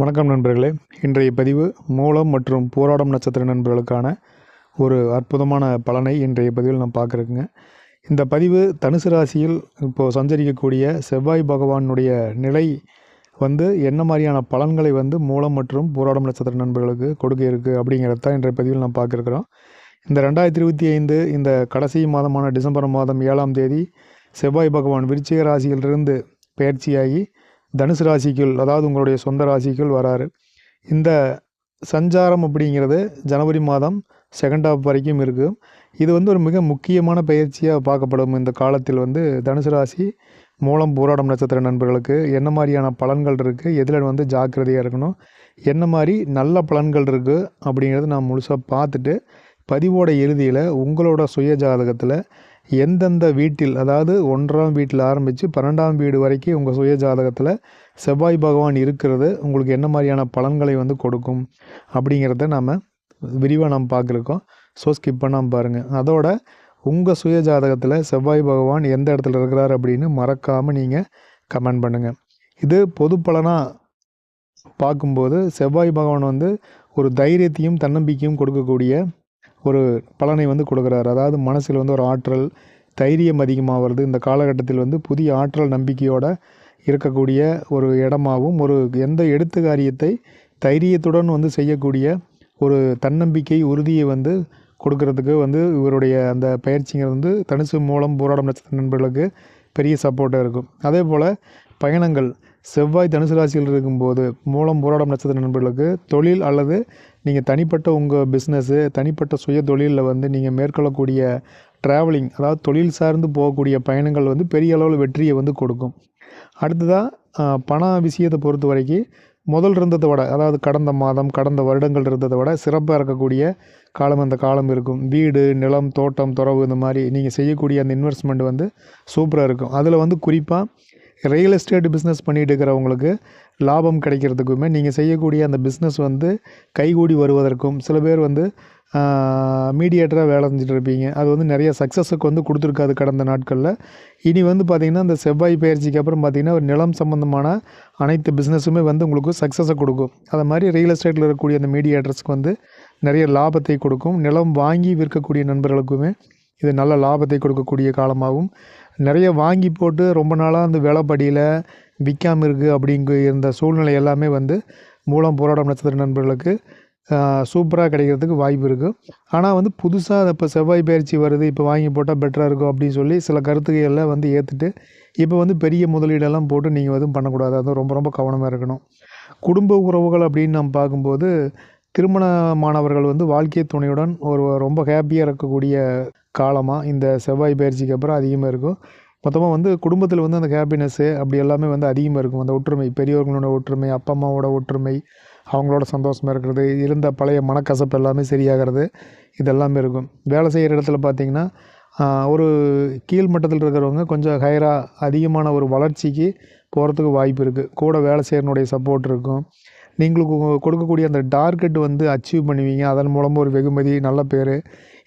வணக்கம் நண்பர்களே. இன்றைய பதிவு மூலம் மற்றும் போராடம் நட்சத்திர நண்பர்களுக்கான ஒரு அற்புதமான பலனை இன்றைய பதிவில் நான் பார்க்குறேங்க இந்த பதிவு தனுசு ராசியில் இப்போது சஞ்சரிக்கக்கூடிய செவ்வாய் பகவானுடைய நிலை வந்து என்ன மாதிரியான பலன்களை வந்து மூலம் மற்றும் போராடம் நட்சத்திர நண்பர்களுக்கு கொடுக்க இருக்குது அப்படிங்கிறத தான் இன்றைய பதிவில் நான் பார்க்குறோம். இந்த ரெண்டாயிரத்தி இருபத்தி ஐந்து இந்த கடைசி மாதமான டிசம்பர் மாதம் ஏழாம் தேதி செவ்வாய் பகவான் விருச்சிக ராசியிலிருந்து பயிற்சியாகி தனுசு ராசிக்குள் அதாவது உங்களுடைய சொந்த ராசிக்குள் வராரு. இந்த சஞ்சாரம் அப்படிங்கிறது ஜனவரி மாதம் செகண்ட் ஹாஃப் வரைக்கும் இருக்குது இது வந்து ஒரு மிக முக்கியமான பயிற்சியாக பார்க்கப்படும். இந்த காலத்தில் வந்து தனுசு ராசி மூலம் போராடம் நட்சத்திர நண்பர்களுக்கு என்ன மாதிரியான பலன்கள் இருக்குது எதில் வந்து ஜாக்கிரதையாக இருக்கணும்? என்ன மாதிரி நல்ல பலன்கள் இருக்குது அப்படிங்கிறத நான் முழுசாக பார்த்துட்டு பதிவோட இறுதியில் உங்களோட சுய ஜாதகத்தில் எந்தெந்த வீட்டில் அதாவது ஒன்றாம் வீட்டில் ஆரம்பித்து பன்னெண்டாம் வீடு வரைக்கும் உங்கள் சுய ஜாதகத்தில் செவ்வாய் பகவான் இருக்கிறது உங்களுக்கு என்ன மாதிரியான பலன்களை வந்து கொடுக்கும் அப்படிங்கிறத நாம் விரிவாக நாம் பார்க்குறோம். ஸோ ஸ்கிப் பண்ணாமல் பாருங்கள் அதோட உங்கள் சுய ஜாதகத்தில் செவ்வாய் பகவான் எந்த இடத்துல இருக்கிறார் அப்படின்னு மறக்காமல் நீங்கள் கமெண்ட் பண்ணுங்கள் இது பொது பலனாக பார்க்கும்போது செவ்வாய் பகவான் வந்து ஒரு தைரியத்தையும் தன்னம்பிக்கையும் கொடுக்கக்கூடிய ஒரு பலனை வந்து கொடுக்குறாரு. அதாவது மனசில் வந்து ஒரு ஆற்றல் தைரியம் அதிகமாக வருது. இந்த காலகட்டத்தில் வந்து புதிய ஆற்றல் நம்பிக்கையோடு இருக்கக்கூடிய ஒரு இடமாகவும் ஒரு எந்த எடுத்து காரியத்தை தைரியத்துடன் வந்து செய்யக்கூடிய ஒரு தன்னம்பிக்கை உறுதியை வந்து கொடுக்கறதுக்கு வந்து இவருடைய அந்த பயிற்சிங்கிறது வந்து தனுசு மூலம் போராடும் நட்சத்திர நண்பர்களுக்கு பெரிய சப்போர்ட்டாக இருக்கும். அதே போல் பயணங்கள் செவ்வாய் தனுசு ராசியில் இருக்கும்போது மூலம் போராடும் நட்சத்திர நண்பர்களுக்கு தொழில் அல்லது நீங்கள் தனிப்பட்ட உங்கள் பிஸ்னஸ்ஸு தனிப்பட்ட சுய தொழிலில் வந்து நீங்கள் மேற்கொள்ளக்கூடிய ட்ராவலிங் அதாவது தொழில் சார்ந்து போகக்கூடிய பயணங்கள் வந்து பெரிய அளவில் வெற்றியை வந்து கொடுக்கும். அடுத்ததாக பண விஷயத்தை பொறுத்த வரைக்கும் முதல் இருந்ததை விட அதாவது கடந்த மாதம் கடந்த வருடங்கள் இருந்ததை விட சிறப்பாக இருக்கக்கூடிய காலம் அந்த காலம் இருக்கும். வீடு நிலம் தோட்டம் துறவு இந்த மாதிரி நீங்கள் செய்யக்கூடிய அந்த இன்வெஸ்ட்மெண்ட் வந்து சூப்பராக இருக்கும். அதில் வந்து குறிப்பாக ரியல் எஸ்டேட் பிஸ்னஸ் பண்ணிகிட்டு இருக்கிறவங்களுக்கு லாபம் கிடைக்கிறதுக்குமே நீங்கள் செய்யக்கூடிய அந்த பிஸ்னஸ் வந்து கைகூடி வருவதற்கும் சில பேர் வந்து மீடியேட்டராக வேலை செஞ்சுட்டு இருப்பீங்க. அது வந்து நிறைய சக்ஸஸுக்கு வந்து கொடுத்துருக்காது கடந்த நாட்களில். இனி வந்து பார்த்திங்கன்னா இந்த செவ்வாய் பயிற்சிக்கு அப்புறம் பார்த்திங்கன்னா ஒரு நிலம் சம்மந்தமான அனைத்து பிஸ்னஸுமே வந்து உங்களுக்கு சக்ஸஸை கொடுக்கும். அது மாதிரி ரியல் எஸ்டேட்டில் இருக்கக்கூடிய அந்த மீடியேட்டர்ஸ்க்கு வந்து நிறைய லாபத்தை கொடுக்கும். நிலம் வாங்கி விற்கக்கூடிய நண்பர்களுக்குமே இது நல்ல லாபத்தை கொடுக்கக்கூடிய காலமாகவும் நிறைய வாங்கி போட்டு ரொம்ப நாளாக அந்த விலைப்படியில் விற்காமல் இருக்குது அப்படிங்க இருந்த சூழ்நிலை எல்லாமே வந்து மூலம் போராடும் நட்சத்திர நண்பர்களுக்கு சூப்பராக கிடைக்கிறதுக்கு வாய்ப்பு இருக்குது ஆனால் வந்து புதுசாக இப்போ செவ்வாய் பயிற்சி வருது இப்போ வாங்கி போட்டால் பெட்டராக இருக்கும் அப்படின்னு சொல்லி சில கருத்துக்களை வந்து ஏற்றுட்டு இப்போ வந்து பெரிய முதலீடெல்லாம் போட்டு நீங்கள் எதுவும் பண்ணக்கூடாது. அது ரொம்ப ரொம்ப கவனமாக இருக்கணும். குடும்ப உறவுகள் அப்படின்னு நம்ம பார்க்கும்போது திருமணமானவர்கள் வந்து வாழ்க்கை துணையுடன் ஒரு ரொம்ப ஹாப்பியாக இருக்கக்கூடிய காலமாக இந்த செவ்வாய் பயிற்சிக்கு அப்புறம் அதிகமாக இருக்கும். மொத்தமாக வந்து குடும்பத்தில் வந்து அந்த ஹாப்பினஸ்ஸு அப்படி எல்லாமே வந்து அதிகமாக இருக்கும். அந்த ஒற்றுமை பெரியவர்களோட ஒற்றுமை அப்பா அம்மாவோட ஒற்றுமை அவங்களோட சந்தோஷமாக இருக்கிறது இருந்த பழைய மனக்கசப்பு எல்லாமே சரியாகிறது இதெல்லாமே இருக்கும். வேலை செய்கிற இடத்துல பார்த்திங்கன்னா ஒரு கீழ் மட்டத்தில் இருக்கிறவங்க கொஞ்சம் ஹையராக அதிகமான ஒரு வளர்ச்சிக்கு போகிறதுக்கு வாய்ப்பு இருக்குது கூட வேலை செய்கிறனுடைய சப்போர்ட் இருக்கும். நீங்களுக்கு கொடுக்கக்கூடிய அந்த டார்கெட் வந்து அச்சீவ் பண்ணுவீங்க. அதன் மூலமாக ஒரு வெகுமதி நல்ல பேர்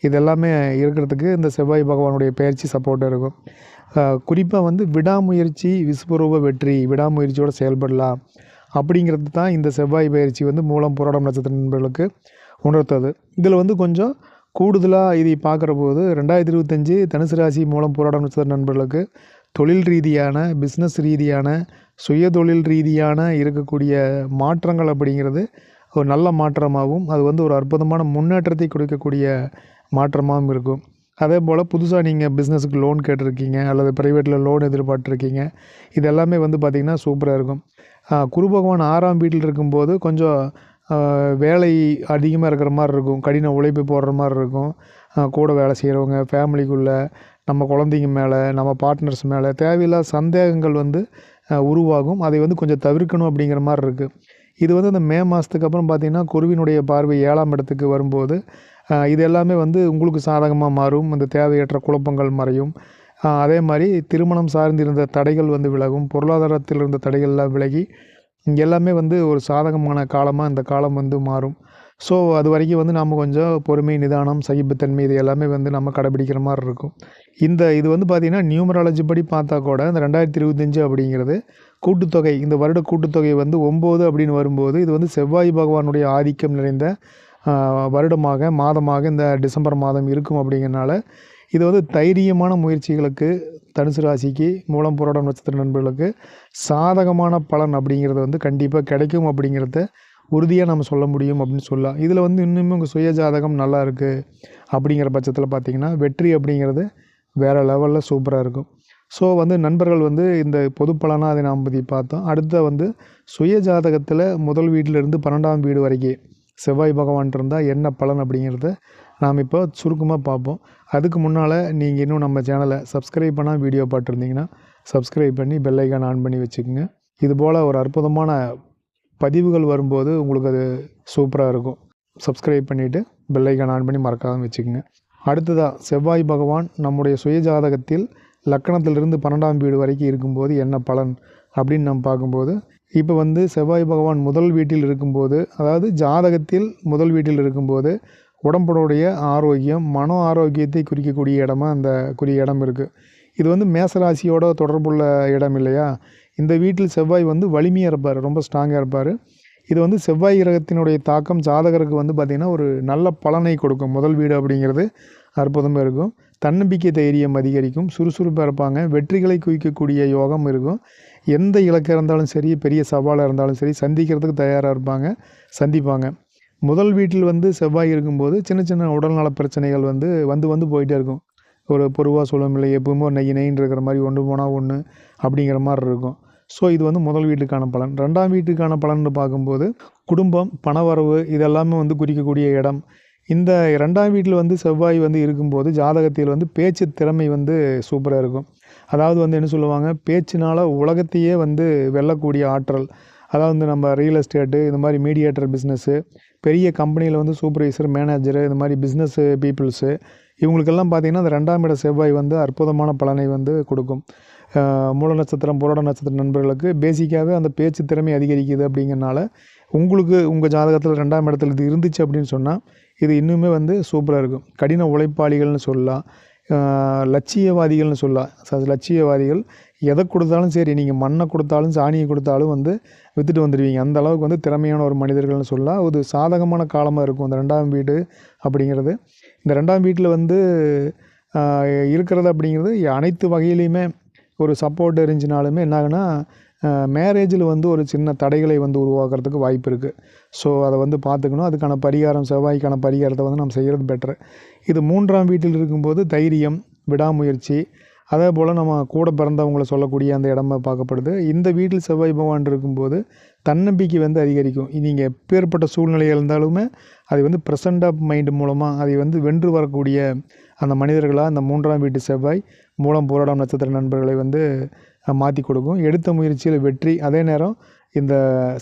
இது எல்லாமே இருக்கிறதுக்கு இந்த செவ்வாய் பகவானுடைய பயிற்சி சப்போர்ட்டாக இருக்கும். குறிப்பாக வந்து விடாமுயற்சி விஸ்வரூப வெற்றி விடாமுயற்சியோடு செயல்படலாம் அப்படிங்கிறது தான் இந்த செவ்வாய் பயிற்சி வந்து மூலம் போராடம் நட்சத்திர நண்பர்களுக்கு உணர்த்தது. இதில் வந்து கொஞ்சம் கூடுதலாக இதை பார்க்குற போது ரெண்டாயிரத்தி இருபத்தஞ்சி தனுசு ராசி மூலம் போராடம் நட்சத்திர நண்பர்களுக்கு தொழில் ரீதியான பிஸ்னஸ் ரீதியான சுய தொழில் ரீதியான இருக்கக்கூடிய மாற்றங்கள் அப்படிங்கிறது ஒரு நல்ல மாற்றமாகவும் அது வந்து ஒரு அற்புதமான முன்னேற்றத்தை கொடுக்கக்கூடிய மாற்றமாகவும் இருக்கும். அதே போல் புதுசாக நீங்கள் பிஸ்னஸுக்கு லோன் கேட்டிருக்கீங்க அல்லது ப்ரைவேட்டில் லோன் எதிர்பார்த்துருக்கீங்க இது எல்லாமே வந்து பார்த்திங்கன்னா சூப்பராக இருக்கும். குரு பகவான் ஆறாம் வீட்டில் இருக்கும்போது கொஞ்சம் வேலை அதிகமாக இருக்கிற மாதிரி இருக்கும். கடின உழைப்பு போடுற மாதிரி இருக்கும். கூட வேலை செய்கிறவங்க ஃபேமிலிக்குள்ளே நம்ம குழந்தைங்க மேலே நம்ம பார்ட்னர்ஸ் மேலே தேவையில்லாத சந்தேகங்கள் வந்து உருவாகும். அதை வந்து கொஞ்சம் தவிர்க்கணும் அப்படிங்கிற மாதிரி இருக்குது இது வந்து அந்த மே மாதத்துக்கு அப்புறம் பார்த்திங்கன்னா குருவினுடைய பார்வை ஏழாம் இடத்துக்கு வரும்போது இது எல்லாமே வந்து உங்களுக்கு சாதகமாக மாறும். அந்த தேவையற்ற குழப்பங்கள் மறையும். அதே மாதிரி திருமணம் சார்ந்திருந்த தடைகள் வந்து விலகும். பொருளாதாரத்தில் இருந்த தடைகள்லாம் விலகி இங்கே எல்லாமே வந்து ஒரு சாதகமான காலமாக இந்த காலம் வந்து மாறும். ஸோ அது வரைக்கும் வந்து நம்ம கொஞ்சம் பொறுமை நிதானம் சகிப்புத்தன்மை இது எல்லாமே வந்து நம்ம கடைபிடிக்கிற மாதிரி இருக்கும். இந்த இது வந்து பார்த்திங்கன்னா நியூமராலஜி படி பார்த்தா கூட இந்த ரெண்டாயிரத்தி இருபத்தஞ்சு அப்படிங்கிறது கூட்டுத்தொகை இந்த வருட கூட்டுத்தொகை வந்து ஒம்பது அப்படின்னு வரும்போது இது வந்து செவ்வாய் பகவானுடைய ஆதிக்கம் நிறைந்த வருடமாக மாதமாக இந்த டிசம்பர் மாதம் இருக்கும் அப்படிங்கிறனால இது வந்து தைரியமான முயற்சிகளுக்கு தனுசு ராசிக்கு மூலம் புராடம் நட்சத்திர நண்பர்களுக்கு சாதகமான பலன் அப்படிங்கிறது வந்து கண்டிப்பாக கிடைக்கும் அப்படிங்கிறத உறுதியாக நம்ம சொல்ல முடியும் அப்படின்னு சொல்லலாம். இதில் வந்து இன்னுமே உங்கள் சுய ஜாதகம் நல்லா இருக்குது அப்படிங்கிற பட்சத்தில் பார்த்தீங்கன்னா வெற்றி அப்படிங்கிறது வேறு லெவலில் சூப்பராக இருக்கும். ஸோ வந்து நண்பர்கள் வந்து இந்த பொது பலனாக அதை நாம் பற்றி பார்த்தோம். அடுத்த வந்து சுய ஜாதகத்தில் முதல் வீட்டிலிருந்து பன்னெண்டாம் வீடு வரைக்கும் செவ்வாய் பகவான் இருந்தால் என்ன பலன் அப்படிங்கிறத நாம் இப்போ சுருக்கமாக பார்ப்போம். அதுக்கு முன்னால் நீங்கள் இன்னும் நம்ம சேனலை சப்ஸ்கிரைப் பண்ணால் வீடியோ பார்த்துருந்தீங்கன்னா சப்ஸ்கிரைப் பண்ணி பெல்லைக்கான் ஆன் பண்ணி வச்சுக்கோங்க. இதுபோல் ஒரு அற்புதமான பதிவுகள் வரும்போது உங்களுக்கு அது சூப்பராக இருக்கும். சப்ஸ்கிரைப் பண்ணிவிட்டு பெல்லைக்கான் ஆன் பண்ணி மறக்காமல் வச்சுக்கோங்க. அடுத்ததாக செவ்வாய் பகவான் நம்முடைய சுயஜாதகத்தில் லக்கணத்திலிருந்து பன்னெண்டாம் வீடு வரைக்கும் இருக்கும்போது என்ன பலன் அப்படின்னு நம்ம பார்க்கும்போது இப்போ வந்து செவ்வாய் பகவான் முதல் வீட்டில் இருக்கும்போது அதாவது ஜாதகத்தில் முதல் வீட்டில் இருக்கும்போது உடம்புடைய ஆரோக்கியம் மன ஆரோக்கியத்தை குறிக்கக்கூடிய இடமா அந்த குறிய இடம் இருக்குது இது வந்து மேசராசியோட தொடர்புள்ள இடம் இல்லையா? இந்த வீட்டில் செவ்வாய் வந்து வலிமையாக இருப்பார் ரொம்ப ஸ்ட்ராங்காக இருப்பார். இது வந்து செவ்வாய் கிரகத்தினுடைய தாக்கம் ஜாதகருக்கு வந்து பார்த்திங்கன்னா ஒரு நல்ல பலனை கொடுக்கும். முதல் வீடு அப்படிங்கிறது அற்புதமாக இருக்கும். தன்னம்பிக்கை தைரியம் அதிகரிக்கும். சுறுசுறுப்பாக இருப்பாங்க. வெற்றிகளை குவிக்கக்கூடிய யோகம் இருக்கும். எந்த இலக்காக இருந்தாலும் சரி பெரிய சவாலாக இருந்தாலும் சரி சந்திக்கிறதுக்கு தயாராக இருப்பாங்க சந்திப்பாங்க. முதல் வீட்டில் வந்து செவ்வாய் இருக்கும்போது சின்ன சின்ன உடல்நல பிரச்சனைகள் வந்து வந்து வந்து போயிட்டே இருக்கும். ஒரு பொருவாக சொல்லும் இல்லை எப்பவுமே ஒரு நெய் நெய்ன்னு இருக்கிற மாதிரி ஒன்று போனால் ஒன்று அப்படிங்கிற மாதிரி இருக்கும். ஸோ இது வந்து முதல் வீட்டுக்கான பலன். ரெண்டாம் வீட்டுக்கான பலன்னு பார்க்கும்போது குடும்பம் பணவரவு இதெல்லாமே வந்து குறிக்கக்கூடிய இடம். இந்த ரெண்டாம் வீட்டில் வந்து செவ்வாய் வந்து இருக்கும்போது ஜாதகத்தில் வந்து பேச்சு திறமை வந்து சூப்பராக இருக்கும். அதாவது வந்து என்ன சொல்லுவாங்க? பேச்சினால் உலகத்தையே வந்து வெல்லக்கூடிய ஆற்றல். அதாவது வந்து நம்ம ரியல் எஸ்டேட்டு இந்த மாதிரி மீடியேட்டர் பிஸ்னஸ்ஸு பெரிய கம்பெனியில் வந்து சூப்பர்வைசர் மேனேஜரு இந்த மாதிரி பிஸ்னஸ் பீப்புள்ஸு இவங்களுக்கெல்லாம் பார்த்திங்கன்னா அந்த ரெண்டாம் இட செவ்வாய் வந்து அற்புதமான பலனை வந்து கொடுக்கும். மூல நட்சத்திரம் புரோட நட்சத்திர நண்பர்களுக்கு பேசிக்காகவே அந்த பேச்சு திறமை அதிகரிக்குது அப்படிங்கிறனால உங்களுக்கு உங்கள் ஜாதகத்தில் ரெண்டாம் இடத்துல இது இருந்துச்சு அப்படின்னு சொன்னால் இது இன்னுமே வந்து சூப்பராக இருக்கும். கடின உழைப்பாளிகள்னு சொல்லலாம். லட்சியவாதிகள்னு சொல்லலாம். ச- லட்சியவாதிகள் எதை கொடுத்தாலும் சரி நீங்கள் மண்ணை கொடுத்தாலும் சாணியை கொடுத்தாலும் வந்து விற்றுட்டு வந்துடுவீங்க அந்த அளவுக்கு வந்து திறமையான ஒரு மனிதர்கள்னு சொல்லலாம். ஒரு சாதகமான காலமாக இருக்கும். இந்த ரெண்டாம் வீடு அப்படிங்கிறது. இந்த ரெண்டாம் வீட்டில் வந்து இருக்கிறது அப்படிங்கிறது அனைத்து வகையிலையுமே ஒரு சப்போர்ட் இருந்துச்சுனாலுமே என்ன ஆகுனா மேரேஜில் வந்து ஒரு சின்ன தடைகளை வந்து உருவாக்குறதுக்கு வாய்ப்பு இருக்குது ஸோ அதை வந்து பார்த்துக்கணும். அதுக்கான பரிகாரம் செவ்வாய்க்கான பரிகாரத்தை வந்து நம்ம செய்கிறது பெட்ரு இது மூன்றாம் வீட்டில் இருக்கும்போது தைரியம் விடாமுயற்சி அதே போல் நம்ம கூட பிறந்தவங்கள சொல்லக்கூடிய அந்த இடமா பார்க்கப்படுது. இந்த வீட்டில் செவ்வாய் பகவான் இருக்கும்போது தன்னம்பிக்கை வந்து அதிகரிக்கும். நீங்கள் எப்பேற்பட்ட சூழ்நிலையாக இருந்தாலுமே அதை வந்து ப்ரெசன்ட் ஆஃப் மைண்டு மூலமாக அதை வந்து வென்று வரக்கூடிய அந்த மனிதர்களாக அந்த மூன்றாம் வீட்டு செவ்வாய் மூலம் போராடம் நட்சத்திர நண்பர்களை வந்து மாற்றி கொடுக்கும். எடுத்த முயற்சியில் வெற்றி. அதே நேரம் இந்த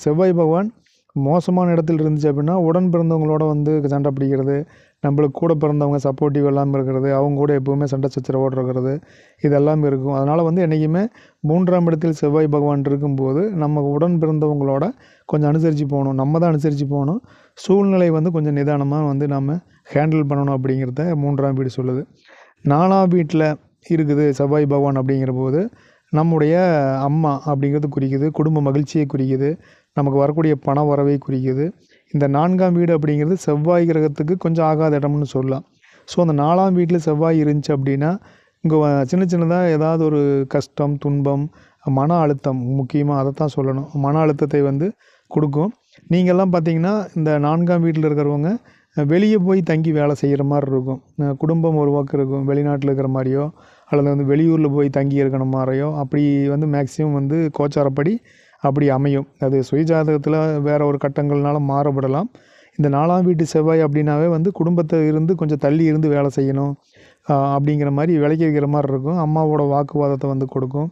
செவ்வாய் பகவான் மோசமான இடத்துல இருந்துச்சு அப்படின்னா உடன் பிறந்தவங்களோட வந்து சண்டை பிடிக்கிறது நம்மளுக்கு கூட பிறந்தவங்க சப்போர்ட்டிவ் இல்லாமல் இருக்கிறது அவங்க கூட எப்போவுமே சண்டை சச்சரவோடு இருக்கிறது இதெல்லாம் இருக்கும். அதனால் வந்து என்றைக்குமே மூன்றாம் இடத்தில் செவ்வாய் பகவான் இருக்கும்போது நம்ம உடன் பிறந்தவங்களோட கொஞ்சம் அனுசரித்து போகணும். நம்ம தான் அனுசரித்து போகணும். சூழ்நிலை வந்து கொஞ்சம் நிதானமாக வந்து நம்ம ஹேண்டில் பண்ணணும் அப்படிங்கிறத மூன்றாம் வீடு சொல்லுது. நாலாம் வீட்டில் இருக்குது செவ்வாய் பகவான் அப்படிங்கிற போது நம்முடைய அம்மா அப்படிங்கிறது குறிக்குது குடும்ப மகிழ்ச்சியை குறிக்குது நமக்கு வரக்கூடிய பண வரவை குறிக்குது. இந்த நான்காம் வீடு அப்படிங்கிறது செவ்வாய் கிரகத்துக்கு கொஞ்சம் ஆகாத இடம்னு சொல்லலாம். ஸோ அந்த நாலாம் வீட்டில் செவ்வாய் இருந்துச்சு அப்படின்னா இங்கே சின்ன சின்னதாக ஏதாவது ஒரு கஷ்டம் துன்பம் மன அழுத்தம் முக்கியமாக அதை தான் சொல்லணும். மன அழுத்தத்தை வந்து கொடுக்கும். நீங்கள்லாம் பார்த்தீங்கன்னா இந்த நான்காம் வீட்டில் இருக்கிறவங்க வெளியே போய் தங்கி வேலை செய்கிற மாதிரி இருக்கும். குடும்பம் ஒரு இருக்கும் வெளிநாட்டில் இருக்கிற மாதிரியோ அல்லது வந்து வெளியூரில் போய் தங்கி இருக்கிற மாதிரியோ அப்படி வந்து மேக்ஸிமம் வந்து கோச்சாரப்படி அப்படி அமையும். அது சுயஜாதகத்தில் வேறு ஒரு கட்டங்கள்னால மாறுபடலாம். இந்த நாலாம் வீட்டு செவ்வாய் அப்படின்னாவே வந்து குடும்பத்தை இருந்து கொஞ்சம் தள்ளி இருந்து வேலை செய்யணும். அப்படிங்கிற மாதிரி விலைக்கு வைக்கிற மாதிரி இருக்கும். அம்மாவோட வாக்குவாதத்தை வந்து கொடுக்கும்.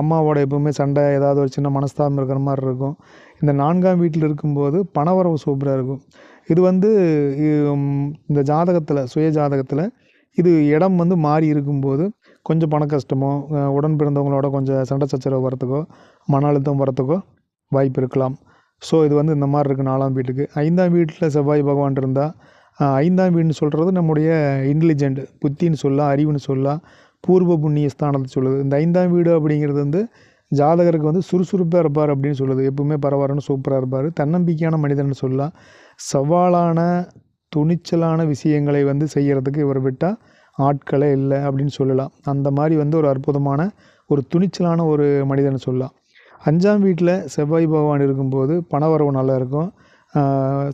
அம்மாவோட எப்பவுமே சண்டை ஏதாவது ஒரு சின்ன மனஸ்தாபம் இருக்கிற மாதிரி இருக்கும். இந்த நான்காம் வீட்டில் இருக்கும்போது பணவரவு சூப்பராக இருக்கும். இது வந்து இந்த ஜாதகத்தில் சுய ஜாதகத்தில் இது இடம் வந்து மாறி இருக்கும்போது கொஞ்சம் பண கஷ்டமோ உடன் பிறந்தவங்களோட கொஞ்சம் சண்டை சச்சரவு வரத்துக்கோ மன அழுத்தம் வரத்துக்கோ வாய்ப்பு இருக்கலாம். ஸோ இது வந்து இந்த மாதிரி இருக்குது நாலாம் வீட்டுக்கு. ஐந்தாம் வீட்டில் செவ்வாய் பகவான் இருந்தால் ஐந்தாம் வீடுன்னு சொல்கிறது நம்முடைய இன்டெலிஜென்ட் புத்தின்னு சொல்லலாம் அறிவுன்னு சொல்லலாம் பூர்வ புண்ணிய ஸ்தானத்தை சொல்லுது. இந்த ஐந்தாம் வீடு அப்படிங்கிறது வந்து ஜாதகருக்கு வந்து சுறுசுறுப்பாக இருப்பார் அப்படின்னு சொல்லுது. எப்பவுமே பரவாயில்லன்னு சூப்பராக இருப்பார். தன்னம்பிக்கையான மனிதன் சொல்லலாம் சவாலான துணிச்சலான விஷயங்களை வந்து செய்கிறதுக்கு இவர் விட்டால் ஆட்களே இல்லை அப்படின்னு சொல்லலாம். அந்த மாதிரி வந்து ஒரு அற்புதமான ஒரு துணிச்சலான ஒரு மனிதன் சொல்லலாம். அஞ்சாம் வீட்டில் செவ்வாய் பகவான் இருக்கும்போது பணவரவு நல்லா இருக்கும்.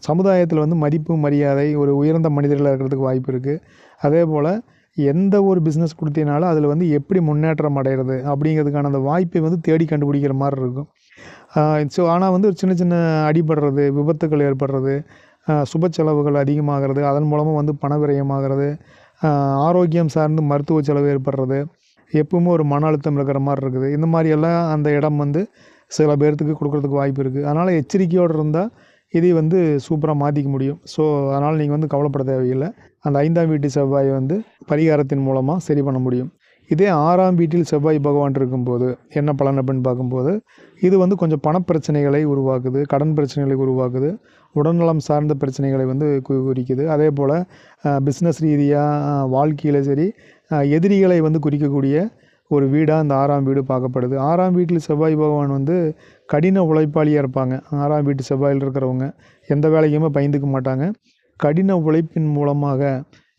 சமுதாயத்தில் வந்து மதிப்பு மரியாதை ஒரு உயர்ந்த மனிதர்களாக இருக்கிறதுக்கு வாய்ப்பு இருக்குது அதே போல் எந்த ஒரு பிஸ்னஸ் கொடுத்தீங்கனாலும் அதில் வந்து எப்படி முன்னேற்றம் அடைகிறது அப்படிங்கிறதுக்கான அந்த வாய்ப்பை வந்து தேடி கண்டுபிடிக்கிற மாதிரி இருக்கும். ஸோ ஆனால் வந்து ஒரு சின்ன சின்ன அடிபடுறது விபத்துக்கள் ஏற்படுறது சுப செலவுகள் அதிகமாகிறது. அதன் மூலமாக வந்து பண விரயமாகிறது. ஆரோக்கியம் சார்ந்து மருத்துவ செலவு ஏற்படுறது. எப்பவுமே ஒரு மன அழுத்தம் இருக்கிற மாதிரி இருக்குது. இந்த மாதிரியெல்லாம் அந்த இடம் வந்து சில பேர்த்துக்கு கொடுக்குறதுக்கு வாய்ப்பு இருக்குது. அதனால் எச்சரிக்கையோடு இருந்தால் இதை வந்து சூப்பராக மாற்றிக்க முடியும். ஸோ அதனால் நீங்கள் வந்து கவலைப்பட தேவையில்லை. அந்த ஐந்தாம் வீட்டு செவ்வாயை வந்து பரிகாரத்தின் மூலமாக சரி பண்ண முடியும். இதே ஆறாம் வீட்டில் செவ்வாய் பகவான் இருக்கும்போது என்ன பலன் அப்படின்னு பார்க்கும்போது இது வந்து கொஞ்சம் பணப்பிரச்சனைகளை உருவாக்குது கடன் பிரச்சனைகளை உருவாக்குது உடல்நலம் சார்ந்த பிரச்சனைகளை வந்து குறிக்குது. அதே போல் பிஸ்னஸ் ரீதியாக வாழ்க்கையில் சரி எதிரிகளை வந்து குறிக்கக்கூடிய ஒரு வீடாக அந்த ஆறாம் வீடு பார்க்கப்படுது. ஆறாம் வீட்டில் செவ்வாய் பகவான் வந்து கடின உழைப்பாளியாக இருப்பாங்க. ஆறாம் வீட்டு செவ்வாயில் இருக்கிறவங்க எந்த வேலைக்குமே பயந்துக்க மாட்டாங்க. கடின உழைப்பின் மூலமாக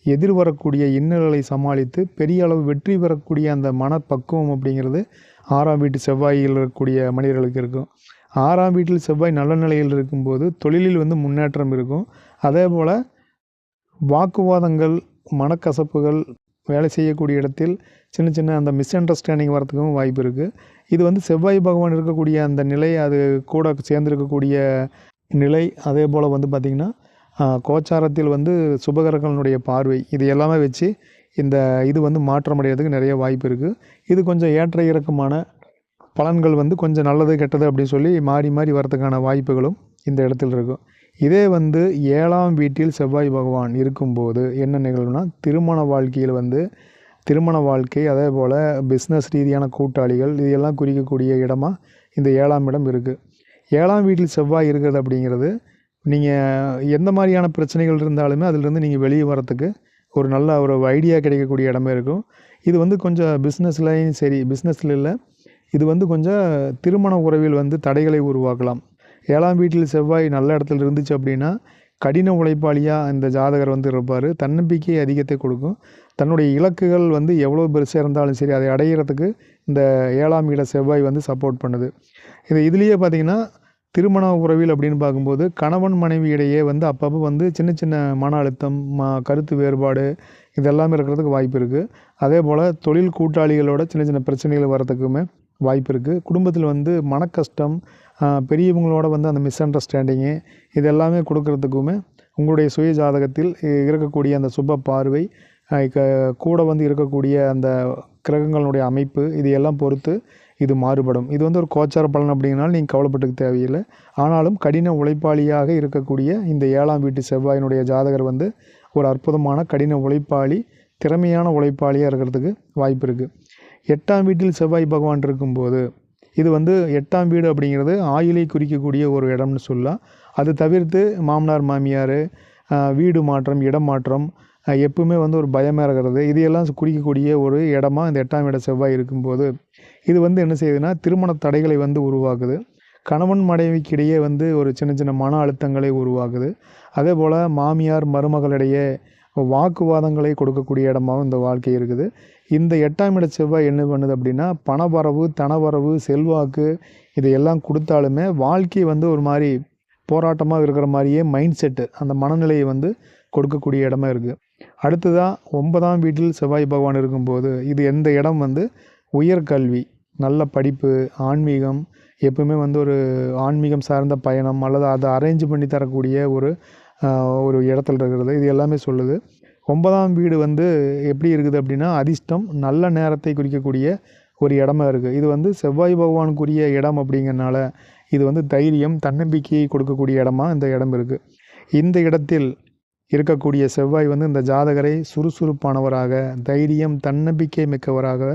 எதிர்வரக்கூடிய இன்னல்களை சமாளித்து பெரிய அளவு வெற்றி பெறக்கூடிய அந்த மனப்பக்குவம் அப்படிங்கிறது ஆறாம் வீட்டு செவ்வாயில் இருக்கக்கூடிய மனிதர்களுக்கு இருக்கும். ஆறாம் வீட்டில் செவ்வாய் நல்ல நிலையில் இருக்கும்போது தொழிலில் வந்து முன்னேற்றம் இருக்கும். அதே போல் வாக்குவாதங்கள் மனக்கசப்புகள் வேலை செய்யக்கூடிய இடத்தில் சின்ன சின்ன அந்த மிஸ் அண்டர்ஸ்டாண்டிங் வரத்துக்கும் வாய்ப்பு இருக்குது இது வந்து செவ்வாய் பகவான் இருக்கக்கூடிய அந்த நிலை அது கூட சேர்ந்துருக்கக்கூடிய நிலை அதே போல் வந்து பார்த்திங்கன்னா கோச்சாரத்தில் வந்து சுபகரங்களுடைய பார்வை இது எல்லாமே வச்சு இந்த இது வந்து மாற்றமடைகிறதுக்கு நிறைய வாய்ப்பு இருக்குது இது கொஞ்சம் ஏற்ற இறக்கமான பலன்கள் வந்து கொஞ்சம் நல்லது கெட்டது அப்படின்னு சொல்லி மாறி மாறி வரதுக்கான வாய்ப்புகளும் இந்த இடத்துல இருக்கும் இதே வந்து ஏழாம் வீட்டில் செவ்வாய் பகவான் இருக்கும்போது என்ன நிகழ்வுனா திருமண வாழ்க்கையில் வந்து திருமண வாழ்க்கை அதே போல் பிஸ்னஸ் ரீதியான கூட்டாளிகள் இது எல்லாம் குறிக்கக்கூடிய இடமா இந்த ஏழாம் இடம் இருக்குது ஏழாம் வீட்டில் செவ்வாய் இருக்கிறது அப்படிங்கிறது நீங்கள் எந்த மாதிரியான பிரச்சனைகள் இருந்தாலுமே அதிலிருந்து நீங்கள் வெளியே வரத்துக்கு ஒரு நல்ல ஒரு ஐடியா கிடைக்கக்கூடிய இடமே இருக்கும். இது வந்து கொஞ்சம் பிஸ்னஸ்லையும் சரி பிஸ்னஸில் இல்லை. இது வந்து கொஞ்சம் திருமண உறவில் வந்து தடைகளை உருவாக்கலாம். ஏழாம் வீட்டில் செவ்வாய் நல்ல இடத்துல இருந்துச்சு அப்படின்னா கடின உழைப்பாளியாக இந்த ஜாதகர் வந்து இருப்பார். தன்னம்பிக்கை அதிகத்தை கொடுக்கும். தன்னுடைய இலக்குகள் வந்து எவ்வளோ பெருசாக இருந்தாலும் சரி அதை அடையிறதுக்கு இந்த ஏழாம் இட செவ்வாய் வந்து சப்போர்ட் பண்ணுது. இது இதுலேயே பார்த்திங்கன்னா திருமண உறவில் அப்படின்னு பார்க்கும்போது கணவன் மனைவி இடையே வந்து அப்பப்போ வந்து சின்ன சின்ன மன அழுத்தம் ம கருத்து வேறுபாடு இதெல்லாமே இருக்கிறதுக்கு வாய்ப்பு இருக்குது அதே போல் தொழில் கூட்டாளிகளோட சின்ன சின்ன பிரச்சனைகள் வரத்துக்குமே வாய்ப்பு இருக்குது குடும்பத்தில் வந்து மனக்கஷ்டம் பெரியவங்களோட வந்து அந்த மிஸ் அண்டர்ஸ்டாண்டிங்கு இது எல்லாமே கொடுக்கறதுக்குமே உங்களுடைய சுய ஜாதகத்தில் இருக்கக்கூடிய அந்த சுப பார்வை கூட வந்து இருக்கக்கூடிய அந்த கிரகங்களுடைய அமைப்பு இது எல்லாம் பொறுத்து இது மாறுபடும். இது வந்து ஒரு கோச்சார பலன் அப்படிங்கிறனால நீங்கள் கவலைப்பட்டுக்க தேவையில்லை. ஆனாலும் கடின உழைப்பாளியாக இருக்கக்கூடிய இந்த ஏழாம் வீட்டு செவ்வாயினுடைய ஜாதகர் வந்து ஒரு அற்புதமான கடின உழைப்பாளி திறமையான உழைப்பாளியாக இருக்கிறதுக்கு வாய்ப்பு இருக்குது எட்டாம் வீட்டில் செவ்வாய் பகவான் இருக்கும்போது இது வந்து எட்டாம் வீடு அப்படிங்கிறது ஆயுளை குறிக்கக்கூடிய ஒரு இடம்னு சொல்லலாம். அது தவிர்த்து மாமனார் மாமியார் வீடு மாற்றம் இடம் மாற்றம் எப்பவுமே வந்து ஒரு பயமாக இருக்கிறது. இதையெல்லாம் குறிக்கக்கூடிய ஒரு இடமா இந்த எட்டாம் இட செவ்வாய் இருக்கும்போது இது வந்து என்ன செய்யுதுன்னா திருமண தடைகளை வந்து உருவாக்குது. கணவன் மனைவிக்கிடையே வந்து ஒரு சின்ன சின்ன மன அழுத்தங்களை உருவாக்குது. அதே போல் மாமியார் மருமகளிடையே வாக்குவாதங்களை கொடுக்கக்கூடிய இடமாகவும் இந்த வாழ்க்கை இருக்குது. இந்த எட்டாம் இட செவ்வாய் என்ன பண்ணுது அப்படின்னா பணவரவு தனவரவு செல்வாக்கு இதையெல்லாம் கொடுத்தாலுமே வாழ்க்கை வந்து ஒரு மாதிரி போராட்டமாக இருக்கிற மாதிரியே மைண்ட் செட்டு அந்த மனநிலையை வந்து கொடுக்கக்கூடிய இடமா இருக்குது அடுத்ததாக ஒன்பதாம் வீட்டில் செவ்வாய் பகவான் இருக்கும்போது இது எந்த இடம் வந்து உயர்கல்வி நல்ல படிப்பு ஆன்மீகம் எப்பவுமே வந்து ஒரு ஆன்மீகம் சார்ந்த பயணம் அல்லது அதை அரேஞ்ச் பண்ணி தரக்கூடிய ஒரு ஒரு இடத்துல இருக்கிறது. இது எல்லாமே சொல்லுது. ஒன்பதாம் வீடு வந்து எப்படி இருக்குது அப்படின்னா அதிர்ஷ்டம் நல்ல நேரத்தை குறிக்கக்கூடிய ஒரு இடமா இருக்குது இது வந்து செவ்வாய் பகவானுக்குரிய இடம் அப்படிங்கிறனால இது வந்து தைரியம் தன்னம்பிக்கையை கொடுக்கக்கூடிய இடமா இந்த இடம் இருக்குது இந்த இடத்தில் இருக்கக்கூடிய செவ்வாய் வந்து இந்த ஜாதகரை சுறுசுறுப்பானவராக தைரியம் தன்னம்பிக்கை மிக்கவராக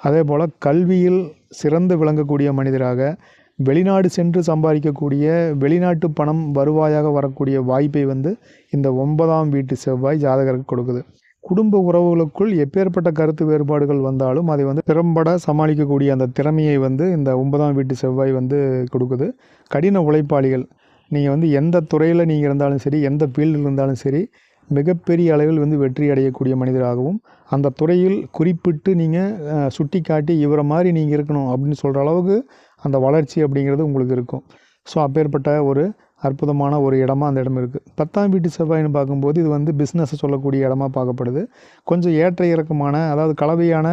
அதே போல் கல்வியில் சிறந்து விளங்கக்கூடிய மனிதராக வெளிநாடு சென்று சம்பாதிக்கக்கூடிய வெளிநாட்டு பணம் வருவாயாக வரக்கூடிய வாய்ப்பை வந்து இந்த ஒன்பதாம் வீட்டு செவ்வாய் ஜாதகருக்கு கொடுக்குது. குடும்ப உறவுகளுக்குள் எப்பேற்பட்ட கருத்து வேறுபாடுகள் வந்தாலும் அதை வந்து திறம்பட சமாளிக்கக்கூடிய அந்த திறமையை வந்து இந்த ஒன்பதாம் வீட்டு செவ்வாய் வந்து கொடுக்குது. கடின உழைப்பாளிகள் நீங்கள் வந்து எந்த துறையில் நீங்கள் இருந்தாலும் சரி எந்த ஃபீல்டில் இருந்தாலும் சரி மிகப்பெரிய அளவில் வந்து வெற்றி அடையக்கூடிய மனிதராகவும் அந்த துறையில் குறிப்பிட்டு நீங்கள் சுட்டி காட்டி இவரை மாதிரி நீங்கள் இருக்கணும் அப்படின்னு சொல்கிற அளவுக்கு அந்த வளர்ச்சி அப்படிங்கிறது உங்களுக்கு இருக்கும். ஸோ அப்பேற்பட்ட ஒரு அற்புதமான ஒரு இடமா அந்த இடம் இருக்குது பத்தாம் வீட்டு செவ்வாயின்னு பார்க்கும்போது இது வந்து பிஸ்னஸை சொல்லக்கூடிய இடமா பார்க்கப்படுது. கொஞ்சம் ஏற்ற இறக்கமான அதாவது கலவையான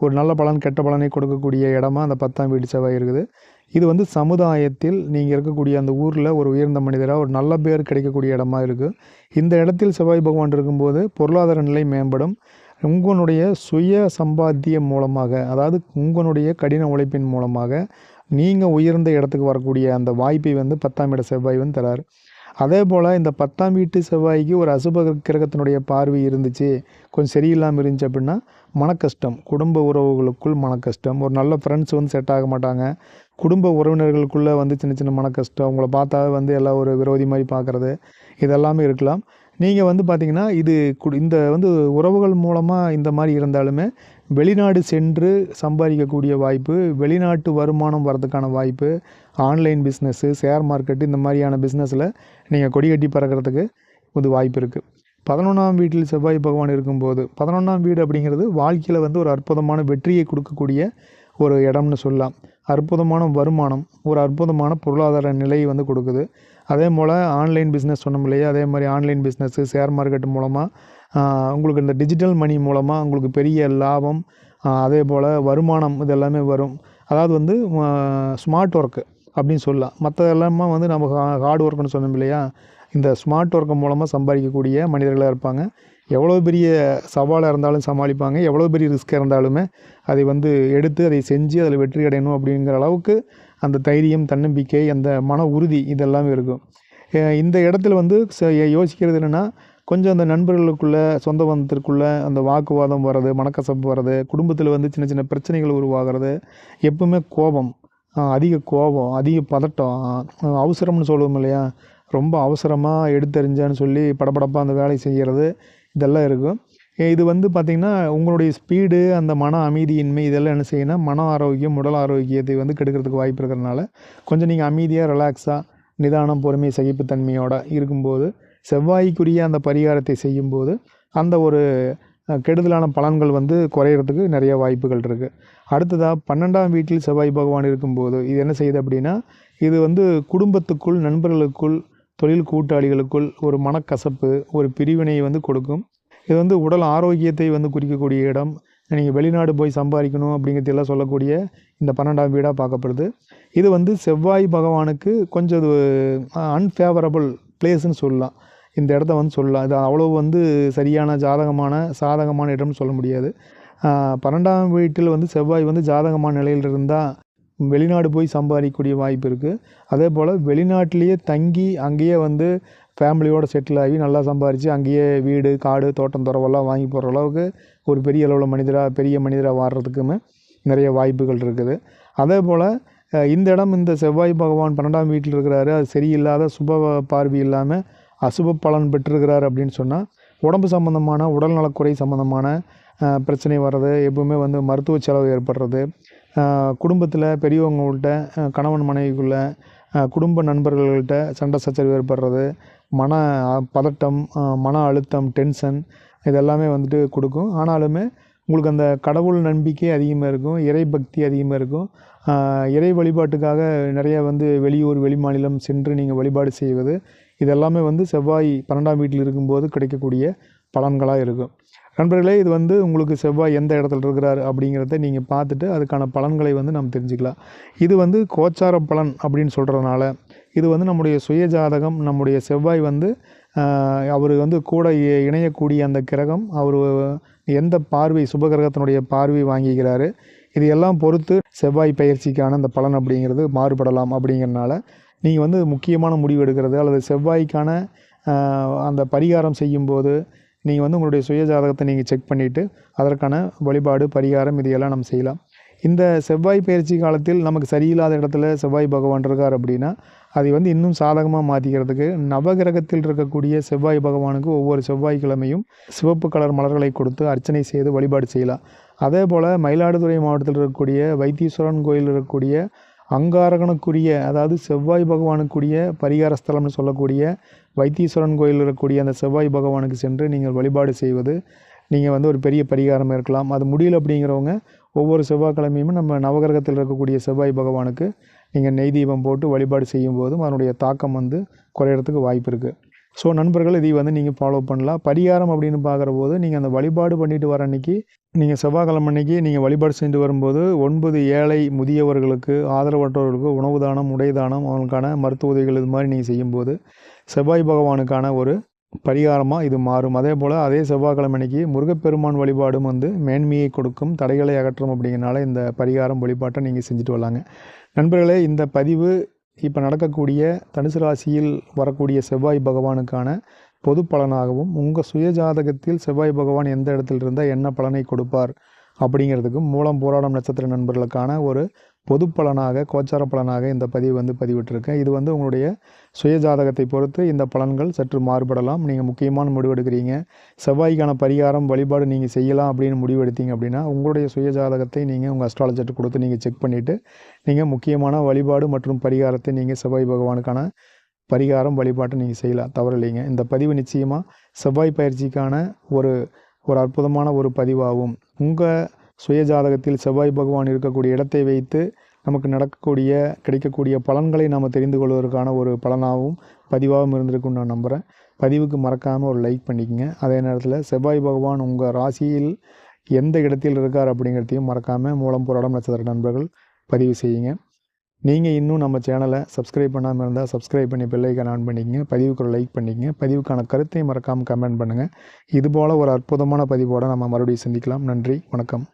ஒரு நல்ல பலன் கெட்ட பலனை கொடுக்கக்கூடிய இடமா அந்த பத்தாம் வீட்டு செவ்வாய் இருக்குது. இது வந்து சமுதாயத்தில் நீங்கள் இருக்கக்கூடிய அந்த ஊரில் ஒரு உயர்ந்த மனிதராக ஒரு நல்ல பேர் கிடைக்கக்கூடிய இடமா இருக்குது இந்த இடத்தில் செவ்வாய் பகவான் இருக்கும்போது பொருளாதார நிலை மேம்படும். உங்களுடைய சுய சம்பாத்தியம் மூலமாக அதாவது உங்களுடைய கடின உழைப்பின் மூலமாக நீங்கள் உயர்ந்த இடத்துக்கு வரக்கூடிய அந்த வாய்ப்பை வந்து பத்தாம் இட செவ்வாய் வந்து தராரு. அதே போல் இந்த பத்தாம் வீட்டு செவ்வாய்க்கு ஒரு அசுப கிரகத்தினுடைய பார்வை இருந்துச்சு கொஞ்சம் சரியில்லாமல் இருந்துச்சு அப்படின்னா மனக்கஷ்டம். குடும்ப உறவுகளுக்குள் மனக்கஷ்டம். ஒரு நல்ல ஃப்ரெண்ட்ஸ் வந்து செட் ஆக மாட்டாங்க. குடும்ப உறவினர்களுக்குள்ளே வந்து சின்ன சின்ன மனக்கஷ்டம். உங்களை பார்த்தா வந்து எல்லாம் ஒரு விரோதி மாதிரி பார்க்குறது. இதெல்லாமே இருக்கலாம். நீங்கள் வந்து பார்த்திங்கன்னா இது கு- இந்த வந்து உறவுகள் மூலமாக இந்த மாதிரி இருந்தாலுமே வெளிநாடு சென்று சம்பாதிக்கக்கூடிய வாய்ப்பு வெளிநாட்டு வருமானம் வரதுக்கான வாய்ப்பு ஆன்லைன் பிஸ்னஸ்ஸு ஷேர் மார்க்கெட்டு இந்த மாதிரியான பிஸ்னஸில் நீங்கள் கொடி கட்டி பறக்கிறதுக்கு இது வாய்ப்பு இருக்குது பதினொன்றாம் வீட்டில் செவ்வாய் பகவான் இருக்கும்போது பதினொன்றாம் வீடு அப்படிங்கிறது வாழ்க்கையில் வந்து ஒரு அற்புதமான வெற்றியை கொடுக்கக்கூடிய ஒரு இடம்னு சொல்லலாம். அற்புதமான வருமானம் ஒரு அற்புதமான பொருளாதார நிலையை வந்து கொடுக்குது. அதே போல் ஆன்லைன் பிஸ்னஸ் சொன்னோம் இல்லையா? அதே மாதிரி ஆன்லைன் பிஸ்னஸ்ஸு ஷேர் மார்க்கெட் மூலமாக உங்களுக்கு இந்த டிஜிட்டல் மணி மூலமாக உங்களுக்கு பெரிய லாபம் அதே போல் வருமானம் இது எல்லாமே வரும். அதாவது வந்து ஸ்மார்ட் ஒர்க்கு அப்படின்னு சொல்லலாம். மற்ற எல்லாமே வந்து நம்ம ஹார்ட் ஒர்க்குன்னு சொன்னோம் இல்லையா? இந்த ஸ்மார்ட் ஒர்க்கு மூலமாக சம்பாதிக்கக்கூடிய மனிதர்களாக இருப்பாங்க. எவ்வளோ பெரிய சவாலாக இருந்தாலும் சமாளிப்பாங்க. எவ்வளோ பெரிய ரிஸ்க்காக இருந்தாலுமே அதை வந்து எடுத்து அதை செஞ்சு அதில் வெற்றி அடையணும் அப்படிங்கிற அளவுக்கு அந்த தைரியம் தன்னம்பிக்கை அந்த மன உறுதி இதெல்லாமே இருக்கும். இந்த இடத்துல வந்து ச- யோசிக்கிறது என்னென்னா கொஞ்சம் அந்த நண்பர்களுக்குள்ளே சொந்த பந்தத்திற்குள்ளே அந்த வாக்குவாதம் வர்றது மனக்கசப்பு வர்றது குடும்பத்தில் வந்து சின்ன சின்ன பிரச்சனைகள் உருவாகிறது எப்பவுமே கோபம் அதிக கோபம் அதிக பதட்டம் அவசரம்னு சொல்லுவோம் இல்லையா? ரொம்ப அவசரமாக எடுத்தறிஞ்சான்னு சொல்லி படபடப்பாக அந்த வேலை செய்கிறது இதெல்லாம் இருக்கும். இது வந்து பார்த்திங்கன்னா உங்களுடைய ஸ்பீடு அந்த மன அமைதியின்மை இதெல்லாம் என்ன செய்யணும்னா மன ஆரோக்கியம் உடல் ஆரோக்கியத்தை வந்து கெடுக்கிறதுக்கு வாய்ப்பு இருக்கிறதுனால கொஞ்சம் நீங்கள் அமைதியாக ரிலாக்ஸாக நிதானம் பொறுமை சகிப்புத்தன்மையோடு இருக்கும்போது செவ்வாய்க்குரிய அந்த பரிகாரத்தை செய்யும்போது அந்த ஒரு கெடுதலான பலன்கள் வந்து குறையிறதுக்கு நிறைய வாய்ப்புகள் இருக்குது அடுத்ததாக பன்னெண்டாம் வீட்டில் செவ்வாய் பகவான் இருக்கும்போது இது என்ன செய்யுது அப்படின்னா இது வந்து குடும்பத்துக்குள் நண்பர்களுக்குள் தொழில் கூட்டாளிகளுக்குள் ஒரு மனக்கசப்பு ஒரு பிரிவினையை வந்து கொடுக்கும். இது வந்து உடல் ஆரோக்கியத்தை வந்து குறிக்கக்கூடிய இடம். நீங்கள் வெளிநாடு போய் சம்பாதிக்கணும் அப்படிங்கிறதெல்லாம் சொல்லக்கூடிய இந்த பன்னெண்டாம் வீடாக பார்க்கப்படுது. இது வந்து செவ்வாய் பகவானுக்கு கொஞ்சம் இது அன்ஃபேவரபுள் பிளேஸ்ன்னு சொல்லலாம். இந்த இடத்த வந்து சொல்லலாம். இது அவ்வளோ வந்து சரியான ஜாதகமான சாதகமான இடம்னு சொல்ல முடியாது. பன்னெண்டாம் வீட்டில் வந்து செவ்வாய் வந்து ஜாதகமான நிலையில் இருந்தால் வெளிநாடு போய் சம்பாதிக்கக்கூடிய வாய்ப்பு இருக்குது அதே போல் வெளிநாட்டிலேயே தங்கி அங்கேயே வந்து ஃபேமிலியோடு செட்டில் ஆகி நல்லா சம்பாரித்து அங்கேயே வீடு காடு தோட்டம் துறவெல்லாம் வாங்கி போடுற அளவுக்கு ஒரு பெரிய அளவில் மனிதராக பெரிய மனிதராக வாடுறதுக்குமே நிறைய வாய்ப்புகள் இருக்குது. அதே போல் இந்த இடம் இந்த செவ்வாய் பகவான் பன்னெண்டாம் வீட்டில் இருக்கிறாரு. அது சரியில்லாத சுப பார்வை இல்லாமல் அசுப பலன் பெற்றிருக்கிறார் அப்படின்னு சொன்னால் உடம்பு சம்மந்தமான உடல்நலக்குறை சம்மந்தமான பிரச்சனை வர்றது எப்பவுமே வந்து மருத்துவ செலவு ஏற்படுறது குடும்பத்தில் பெரியவங்கள்ட்ட கணவன் மனைவிக்குள்ள குடும்ப நண்பர்கள்கிட்ட சண்டை சச்சரவு ஏற்படுறது மன பதட்டம் மன அழுத்தம் டென்ஷன் இதெல்லாமே வந்துட்டு கொடுக்கும். ஆனாலுமே உங்களுக்கு அந்த கடவுள் நம்பிக்கை அதிகமாக இருக்கும் இறை பக்தி அதிகமாக இருக்கும். இறை வழிபாட்டுக்காக நிறைய வந்து வெளியூர் வெளிமாநிலம் சென்று நீங்கள் வழிபாடு செய்வது இதெல்லாமே வந்து செவ்வாய் பன்னெண்டாம் வீட்டில் இருக்கும்போது கிடைக்கக்கூடிய பலன்களாக இருக்கும். நண்பர்களே இது வந்து உங்களுக்கு செவ்வாய் எந்த இடத்துல இருக்கிறாரு அப்படிங்கிறத நீங்கள் பார்த்துட்டு அதுக்கான பலன்களை வந்து நம்ம தெரிஞ்சுக்கலாம். இது வந்து கோச்சார பலன் அப்படின்னு சொல்கிறதுனால இது வந்து நம்முடைய சுய ஜாதகம் நம்முடைய செவ்வாய் வந்து அவர் வந்து கூட இணையக்கூடிய அந்த கிரகம் அவர் எந்த பார்வை சுபகிரகத்தினுடைய பார்வை வாங்கிக்கிறாரு இது எல்லாம் பொறுத்து செவ்வாய் பயிற்சிக்கான அந்த பலன் அப்படிங்கிறது மாறுபடலாம் அப்படிங்கிறனால நீங்கள் வந்து முக்கியமான முடிவு எடுக்கிறது அல்லது செவ்வாய்க்கான அந்த பரிகாரம் செய்யும்போது நீங்கள் வந்து உங்களுடைய சுய ஜாதகத்தை நீங்கள் செக் பண்ணிவிட்டு அதற்கான வழிபாடு பரிகாரம் இதையெல்லாம் நம்ம செய்யலாம். இந்த செவ்வாய் பயிற்சி காலத்தில் நமக்கு சரியில்லாத இடத்துல செவ்வாய் பகவான் இருக்கார் அப்படின்னா அதை வந்து இன்னும் சாதகமாக மாற்றிக்கிறதுக்கு நவகிரகத்தில் இருக்கக்கூடிய செவ்வாய் பகவானுக்கு ஒவ்வொரு செவ்வாய்க்கிழமையும் சிவப்பு கலர் மலர்களை கொடுத்து அர்ச்சனை செய்து வழிபாடு செய்யலாம். அதே போல் மயிலாடுதுறை மாவட்டத்தில் இருக்கக்கூடிய வைத்தீஸ்வரன் கோயில் இருக்கக்கூடிய அங்காரகனுக்குரிய அதாவது செவ்வாய் பகவானுக்குரிய பரிகார ஸ்தலம்னு சொல்லக்கூடிய வைத்தீஸ்வரன் கோயில் இருக்கக்கூடிய அந்த செவ்வாய் பகவானுக்கு சென்று நீங்கள் வழிபாடு செய்வது நீங்கள் வந்து ஒரு பெரிய பரிகாரம் இருக்கலாம். அது முடியல அப்படிங்கிறவங்க ஒவ்வொரு செவ்வாய்க்கிழமையும் நம்ம நவகிரகத்தில் இருக்கக்கூடிய செவ்வாய் பகவானுக்கு நீங்கள் நெய் தீபம் போட்டு வழிபாடு செய்யும் போதும் அதனுடைய தாக்கம் வந்து குறையிறதுக்கு வாய்ப்பு இருக்குது ஸோ நண்பர்கள் இதை வந்து நீங்கள் ஃபாலோ பண்ணலாம். பரிகாரம் அப்படின்னு பார்க்குற போது நீங்கள் அந்த வழிபாடு பண்ணிட்டு வர அன்னைக்கு நீங்கள் செவ்வாய்க்கிழமை அன்னைக்கு நீங்கள் வழிபாடு செஞ்சு வரும்போது ஒன்பது ஏழை முதியவர்களுக்கு ஆதரவற்றவர்களுக்கு உணவு தானம் உடை தானம் அவங்களுக்கான மருத்துவ உதவிகள் இது மாதிரி நீங்கள் செய்யும்போது செவ்வாய் பகவானுக்கான ஒரு பரிகாரமாக இது மாறும். அதே போல் அதே செவ்வாய்க்கிழமை அன்னைக்கு முருகப்பெருமான் வழிபாடும் வந்து மேன்மையை கொடுக்கும் தடைகளை அகற்றும் அப்படிங்கிறனால இந்த பரிகாரம் வழிபாட்டை நீங்கள் செஞ்சுட்டு வரலாங்க. நண்பர்களே இந்த பதிவு இப்போ நடக்கக்கூடிய தனுசு ராசியில் வரக்கூடிய செவ்வாய் பகவானுக்கான பொது பலனாகவும் உங்கள் சுய ஜாதகத்தில் செவ்வாய் பகவான் எந்த இடத்துல இருந்தால் என்ன பலனை கொடுப்பார் அப்படிங்கிறதுக்கும் மூலம் போராடும் நட்சத்திர நண்பர்களுக்கான ஒரு பொது பலனாக கோச்சார பலனாக இந்த பதிவு வந்து பதிவிட்டிருக்கேன் இது வந்து உங்களுடைய சுய ஜாதகத்தை பொறுத்து இந்த பலன்கள் சற்று மாறுபடலாம். நீங்கள் முக்கியமான முடிவெடுக்கிறீங்க செவ்வாய்க்கான பரிகாரம் வழிபாடு நீங்கள் செய்யலாம் அப்படின்னு முடிவெடுத்தீங்க அப்படின்னா உங்களுடைய சுய ஜாதகத்தை நீங்கள் உங்கள் அஸ்ட்ராலஜர்ட்டு கொடுத்து நீங்கள் செக் பண்ணிவிட்டு நீங்கள் முக்கியமான வழிபாடு மற்றும் பரிகாரத்தை நீங்கள் செவ்வாய் பகவானுக்கான பரிகாரம் வழிபாட்டை நீங்கள் செய்யலாம். தவறில்லைங்க இந்த பதிவு நிச்சயமாக செவ்வாய் பயிற்சிக்கான ஒரு ஒரு அற்புதமான ஒரு பதிவாகும். உங்கள் சுயஜாதகத்தில் செவ்வாய் பகவான் இருக்கக்கூடிய இடத்தை வைத்து நமக்கு நடக்கக்கூடிய கிடைக்கக்கூடிய பலன்களை நாம் தெரிந்து கொள்வதற்கான ஒரு பலனாகவும் பதிவாகவும் இருந்திருக்குன்னு நான் நம்புகிறேன் பதிவுக்கு மறக்காமல் ஒரு லைக் பண்ணிக்கங்க. அதே நேரத்தில் செவ்வாய் பகவான் உங்கள் ராசியில் எந்த இடத்தில் இருக்கார் அப்படிங்கிறதையும் மறக்காமல் மூலம் போராடம் நட்சத்திர நண்பர்கள் பதிவு செய்யுங்க. நீங்கள் இன்னும் நம்ம சேனலை சப்ஸ்கிரைப் பண்ணாமல் இருந்தால் சப்ஸ்கிரைப் பண்ணி பெல்லைக்கான ஆன் பண்ணிக்கங்க. பதிவுக்கு ஒரு லைக் பண்ணிக்கங்க. பதிவுக்கான கருத்தையும் மறக்காமல் கமெண்ட் பண்ணுங்கள் இதுபோல் ஒரு அற்புதமான பதிவோடு நம்ம மறுபடியும் சந்திக்கலாம். நன்றி. வணக்கம்.